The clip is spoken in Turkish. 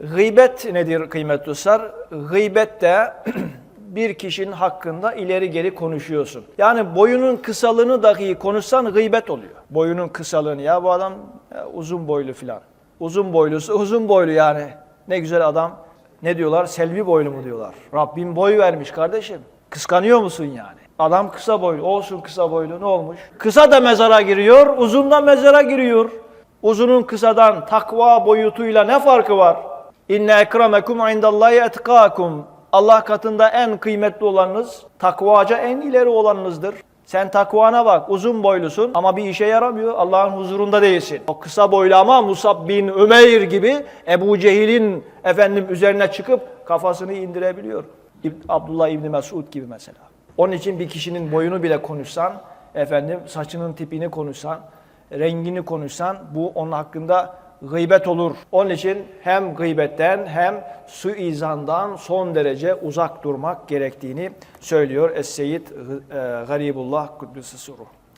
Gıybet nedir kıymetli dostlar? Gıybet de bir kişinin hakkında ileri geri konuşuyorsun. Yani boyunun kısalığını dahi konuşsan gıybet oluyor. Boyunun kısalığını ya bu adam ya uzun boylu filan. Uzun boylusu uzun boylu yani. Ne güzel adam. Ne diyorlar? Selvi boylu mu diyorlar. Rabbim boy vermiş kardeşim. Kıskanıyor musun yani? Adam kısa boylu. Olsun kısa boylu ne olmuş? Kısa da mezara giriyor, uzun da mezara giriyor. Uzunun kısadan takva boyutuyla ne farkı var? İnne ekremekum indallahi etkakum. Allah katında en kıymetli olanınız, takvaca en ileri olanınızdır. Sen takvana bak, uzun boylusun ama bir işe yaramıyor. Allah'ın huzurunda değilsin. O kısa boylu ama Musab bin Ümeyr gibi Ebu Cehil'in efendim üzerine çıkıp kafasını indirebiliyor. Abdullah İbni Mesud gibi mesela. Onun için bir kişinin boyunu bile konuşsan, efendim saçının tipini konuşsan, rengini konuşsan bu onun hakkında gıybet olur. Onun için hem gıybetten hem suizandan son derece uzak durmak gerektiğini söylüyor Es-Seyyid e, Garibullah Kuddüsü Suruh.